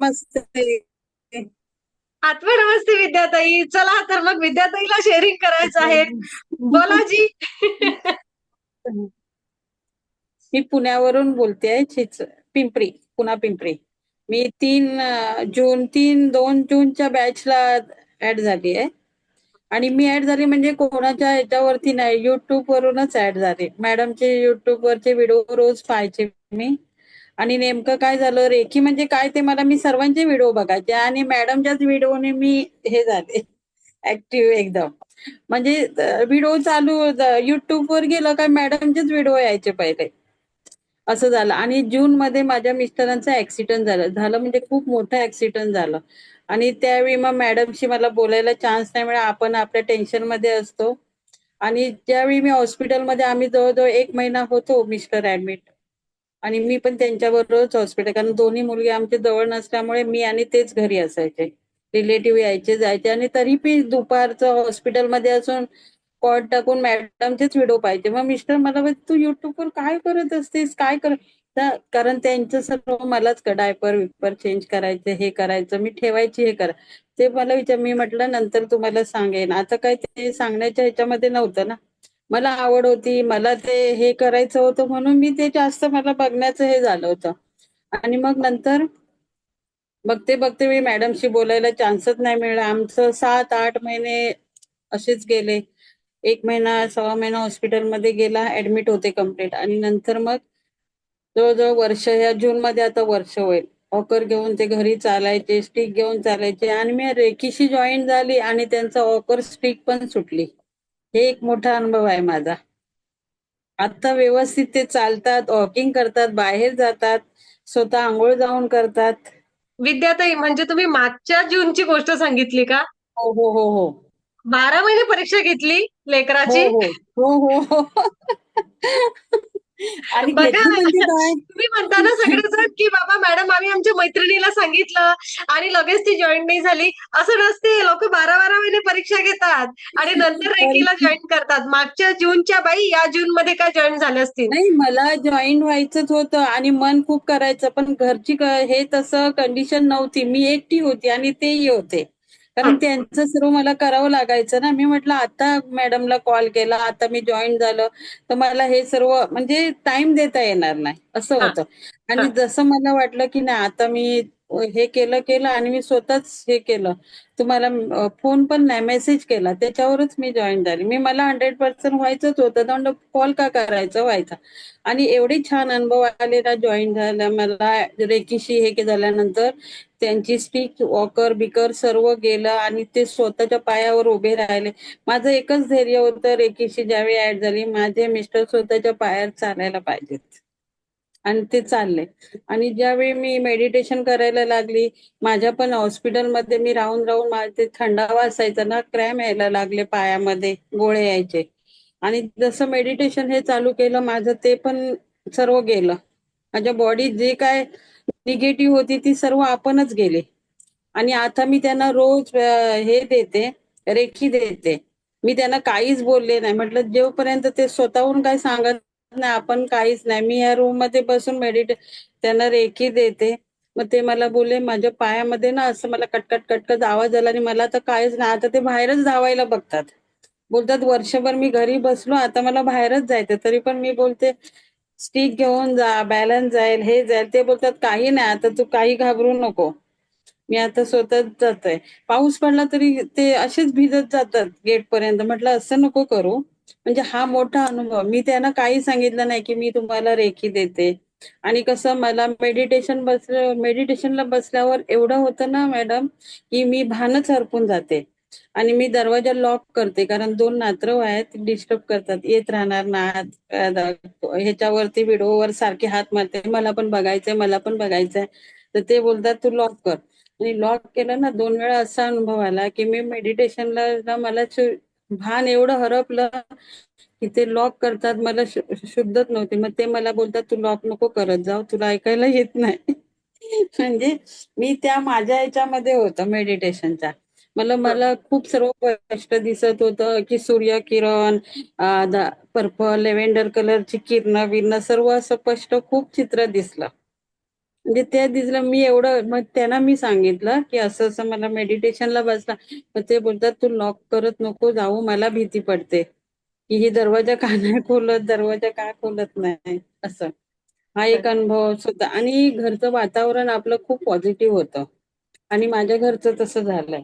नमस्ते. आत्मा नमस्ते विद्याताई. चला तर मग विद्याताईला शेअरिंग करायचं आहे. बोला जी. मी पुण्यावरून बोलतेय चिच पिंपरी पुणा पिंपरी. मी तीन जून तीन दोन जूनच्या बॅचला ऍड झाली आहे. आणि मी ऍड झाली म्हणजे कोणाच्या ह्याच्यावरती नाही. युट्यूब वरूनच ऍड झाली. मॅडमचे युट्यूब वरचे व्हिडिओ रोज पाहायचे मी. आणि नेमकं काय झालं? रेखी म्हणजे काय ते मला मी सर्वांचे व्हिडिओ बघायचे आणि मॅडमच्याच व्हिडिओने मी हे झाले. ऍक्टिव्ह एकदम. म्हणजे व्हिडिओ चालू युट्यूब वर गेलं काय मॅडमचेच व्हिडिओ यायचे पहिले. असं झालं. आणि जून मध्ये माझ्या मिस्टरांचा ऍक्सिडेंट झालं. झालं म्हणजे खूप मोठं ऍक्सिडेंट झालं. आणि त्यावेळी मग मॅडमशी मला बोलायला चान्स नाही मिळाला. आपण आपल्या टेन्शनमध्ये असतो. आणि ज्यावेळी मी हॉस्पिटलमध्ये आम्ही जवळजवळ एक महिना होतो मिस्टर ऍडमिट आणि मी पण त्यांच्याबरोबरच हॉस्पिटल कारण दोन्ही मुलगे आमच्या जवळ नसल्यामुळे मी आणि तेच घरी असायचे. रिलेटिव्ह यायचे जायचे. आणि तरी मी दुपारचं हॉस्पिटलमध्ये असून कॉट टाकून मॅडमचेच व्हिडिओ पाहिजे मग मिस्टर मला तू युट्यूबवर काय करत असतेस? काय कर कारण त्यांचं सर्व मलाच डायपर विपर चेंज करायचं हे करायचं. मी ठेवायची हे करा. ते मला विचार मी म्हटलं नंतर तुम्हाला सांगेन. आता काय ते सांगण्याच्या ह्याच्यामध्ये नव्हतं ना. मला आवड होती मला ते हे करायचं होतं म्हणून मी ते जास्त मला बघण्याचं हे झालं होतं. आणि मग नंतर बघते बघते मी मॅडमशी बोलायला चान्सच नाही मिळाला. आमचं सात आठ महिने असेच गेले. एक महिना सव्वा महिना हॉस्पिटलमध्ये गेला ऍडमिट होते कंप्लीट आणि नंतर मग जवळजवळ वर्ष या जून मध्ये आता वर्ष होईल. ऑकर घेऊन ते घरी चालायचे स्टिक घेऊन चालायचे. आणि मी रेकीशी जॉईन झाली आणि त्यांचा ऑकर स्टिक पण सुटली. हे एक मोठा अनुभव आहे माझा. आता व्यवस्थित ते चालतात वॉकिंग करतात बाहेर जातात स्वतः आंघोळ जाऊन करतात. विद्याताई म्हणजे तुम्ही मागच्या जूनची गोष्ट सांगितली का? हो हो हो हो. बारा महिने परीक्षा घेतली लेकराची? हो हो. हो हो. आणि बघा म्हणजे तुम्ही म्हणता ना सगळेजण की बाबा मॅडम आम्ही आमच्या मैत्रिणीला सांगितलं आणि लगेच ती जॉईन नाही झाली. असं नसते. लोक बारा बारा महिने परीक्षा घेतात आणि नंतर रेकीला जॉईन करतात. मागच्या जूनच्या बाई या जून मध्ये काय जॉईन झाल्या असतील? नाही मला जॉईन व्हायचंच होतं आणि मन खूप करायचं पण घरची हे तसं कंडिशन नव्हती. मी एकटी होती आणि तेही होते. कारण. त्यांचं सर्व मला करावं लागायचं ना मी म्हटलं आता मॅडमला कॉल केला आता मी जॉईन झालं तर मला हे सर्व म्हणजे टाइम देता येणार नाही असं होतं आणि. जसं मला वाटलं की नाही आता मी हे केलं केलं आणि मी स्वतःच हे केलं. तुम्हाला फोन पण नाही मेसेज केला. त्याच्यावरच मी जॉईन झाली. मी मला हंड्रेड पर्सेंट व्हायचंच होतं. कॉल का करायचं व्हायचा. आणि एवढे छान अनुभव आले ना जॉईन झाला. मला रेकीशी हे के झाल्यानंतर त्यांची स्टिक वॉकर बिकर सर्व गेलं आणि ते स्वतःच्या पायावर उभे राहिले. माझं एकच धैर्य होतं रेकीशी ज्यावेळी ऍड झाली. माझे मिस्टर स्वतःच्या पायावर चालायला पाहिजेत. आणि ते चालले आणि ज्यावेळी मी मेडिटेशन करायला लागली माझ्या पण हॉस्पिटलमध्ये मी राहून राहून माझे थंडावा असायचा ना क्रॅम यायला लागले पायामध्ये गोळे यायचे. आणि जसं मेडिटेशन हे चालू केलं माझं ते पण सर्व गेलं. माझ्या बॉडी जे काय निगेटिव्ह होती ती सर्व आपणच गेली. आणि आता मी त्यांना रोज हे देते रेखी देते. मी त्यांना काहीच बोलले नाही. म्हटलं जेवपर्यंत ते स्वतःहून काही सांगत नाही आपण काहीच नाही. मी या रूममध्ये बसून मेडिटे त्यांना रेखी देते. मग ते मला बोले माझ्या पायामध्ये ना असं मला कटकट कटकट आवाज आला आणि मला तर काहीच नाही. आता ते बाहेरच धावायला बघतात. बोलतात वर्षभर मी घरी बसलो आता मला बाहेरच जायचं तरी पण मी बोलते स्टिक घेऊन जा बॅलन्स जाईल हे जाईल. ते बोलतात काही नाही आता तू काही घाबरू नको. मी आता स्वतःच जातोय. पाऊस पडला तरी ते असेच भिजत जातात गेट पर्यंत. म्हटलं असं नको करू. म्हणजे हा मोठा अनुभव. मी त्यांना काही सांगितलं नाही की मी तुम्हाला रेखी देते. आणि कसं मला मेडिटेशन बस मेडिटेशनला बसल्यावर एवढं होतं ना मॅडम की मी भानच हरपून जाते. आणि मी दरवाजा लॉक करते. कारण दोन नात्र आहेत डिस्टर्ब करतात. येत राहणार ना ह्याच्यावरती व्हिडिओवर सारखे हात मारते. मला पण बघायचंय मला पण बघायचंय. तर ते बोलतात तू लॉक कर. आणि लॉक केलं ना दोन वेळा असा अनुभव आला की मी मेडिटेशनला ना मला भान एवढं हरपलं की ते लॉक करतात. मला शुद्धच नव्हते. मग ते मला बोलतात तू लॉक नको करत जाऊ. तुला ऐकायला येत नाही. म्हणजे मी त्या माझ्या याच्यामध्ये होतं मेडिटेशनचा मला मला खूप सर्व स्पष्ट दिसत होतं की सूर्य किरण पर्पल लेव्हेंडर कलरची किरण विरण सर्व असं स्पष्ट खूप चित्र दिसलं. म्हणजे त्या दिसलं मी एवढं मग त्यांना मी सांगितलं की असं असं मला मेडिटेशनला बसला. मग ते बोलतात तू लॉक करत नको जाऊ मला भीती पडते. की ही दरवाजा का नाही खोलत दरवाजा का खोलत नाही असं. हा एक अनुभव सुद्धा आणि घरचं वातावरण आपलं खूप पॉझिटिव्ह होतं. आणि माझ्या घरचं तसं झालंय.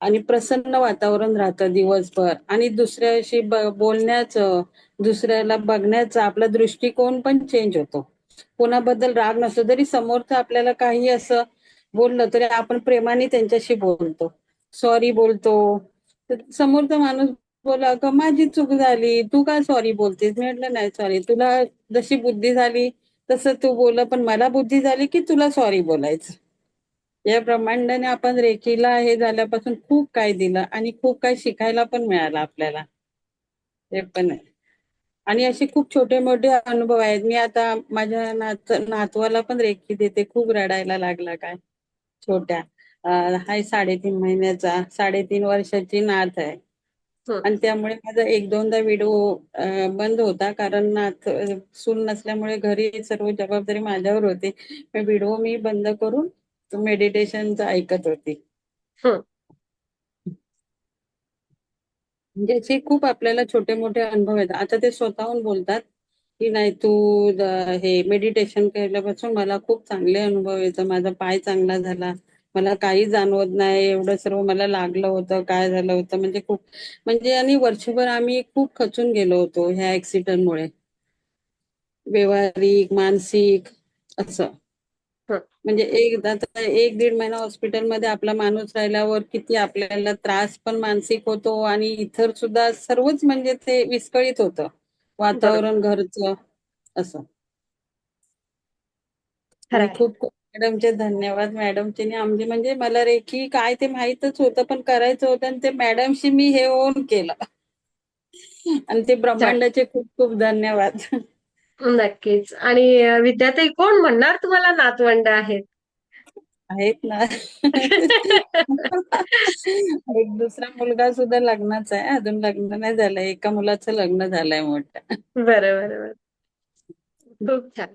आणि प्रसन्न वातावरण राहतं दिवसभर. आणि दुसऱ्याशी बोलण्याचं दुसऱ्याला बघण्याचा आपला दृष्टिकोन पण चेंज होतो. कोणाबद्दल राग नसतो जरी समोरचं आपल्याला काही असं बोललं तरी आपण प्रेमाने त्यांच्याशी बोलतो. सॉरी बोलतो. समोरचा माणूस बोला का माझी चूक झाली. तू का सॉरी बोलतेस? मी म्हटलं नाही सॉरी तुला जशी बुद्धी झाली तसं तू बोल पण मला बुद्धी झाली की तुला सॉरी बोलायचं. या ब्रह्मांडाने आपण रेखीला हे झाल्यापासून खूप काय दिलं आणि खूप काय शिकायला पण मिळालं आपल्याला. ते पण आहे. आणि असे खूप छोटे मोठे अनुभव आहेत. मी आता माझ्या नात नातवाला पण रेखी देते. खूप रडायला लागला काय? छोट्या. हाय साडेतीन महिन्याचा. साडेतीन वर्षाची नात आहे. हं. आणि त्यामुळे माझा एक दोनदा व्हिडिओ बंद होता. कारण नात सून नसल्यामुळे घरी सर्व जबाबदारी माझ्यावर होती. व्हिडिओ मी बंद करून मेडिटेशनचं ऐकत होती हं. म्हणजे असे खूप आपल्याला छोटे मोठे अनुभव आहेत. आता ते स्वतःहून बोलतात की नाही तू हे मेडिटेशन केल्यापासून मला खूप चांगले अनुभव येतात माझा पाय चांगला झाला. मला काही जाणवत नाही. एवढं सर्व मला लागलं होतं. काय झालं होतं? म्हणजे खूप म्हणजे आणि वर्षभर आम्ही खूप खचून गेलो होतो ह्या ऍक्सिडेंटमुळे व्यवहारिक मानसिक असं. म्हणजे एक आता एक दीड महिना हॉस्पिटलमध्ये आपला माणूस राहिल्यावर किती आपल्याला त्रास पण मानसिक होतो आणि इतर सुद्धा सर्वच म्हणजे ते विस्कळीत होतं. वातावरण घरचं असं. खूप मॅडमचे धन्यवाद. मॅडमचे आमचे म्हणजे मला रेखी काय ते माहीतच होतं पण करायचं होतं आणि ते मॅडमशी मी हे ओन केलं. आणि ते ब्रह्मांडाचे खूप खूप धन्यवाद. नक्कीच. आणि अ, विद्याताई कोण म्हणणार तुम्हाला नातवंड आहेत? आहेत ना. एक दुसरा मुलगा सुद्धा लग्नाचा आहे अजून लग्न नाही झालंय. एका मुलाचं लग्न झालंय मोठं. बरं बरं बरं. खूप छान.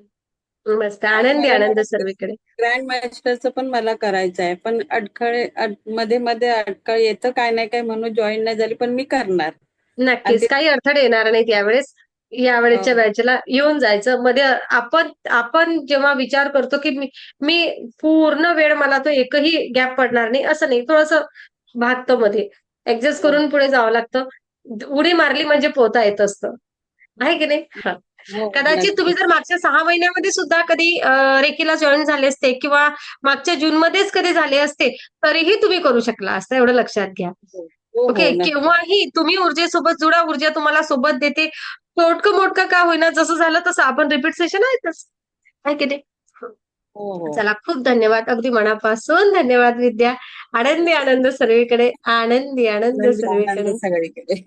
मस्त. आनंदी आनंद सर्वीकडे. ग्रँड मास्टरचं पण मला करायचं आहे. पण अडखळे अड- मध्ये मध्ये अडखळ येतं काय नाही काय म्हणून जॉईन नाही झाली पण मी करणार. नक्कीच. काही अडथळे येणार नाहीत यावेळेस. यावेळेसच्या हो. बॅचला येऊन जायचं मध्ये आपण आपण जेव्हा विचार करतो की मी मी पूर्ण वेळ मला तो एकही गॅप पडणार नाही असं नाही थोडंसं भागतं मध्ये ऍडजस्ट हो. करून पुढे जावं लागतं उडी मारली म्हणजे पोहता येत असतं आहे की नाही हा. हो, कदाचित तुम्ही. जर मागच्या सहा महिन्यामध्ये सुद्धा कधी रेकीला जॉईन झाले असते किंवा मागच्या जून मध्येच कधी झाले असते तरीही तुम्ही करू शकला असता एवढं लक्षात घ्या हो, हो, ओके नक्की. केव्हाही तुम्ही ऊर्जेसोबत जुडा ऊर्जा तुम्हाला सोबत देते तोटकं मोठकं का होईना जसं झालं तसं आपण रिपीट सेशन आहेतच आहे की नाही? हो हो. चला खूप धन्यवाद. अगदी मनापासून धन्यवाद विद्या. आनंदी आनंद सर्वीकडे आनंदी आनंद सर्वीकडे सगळीकडे.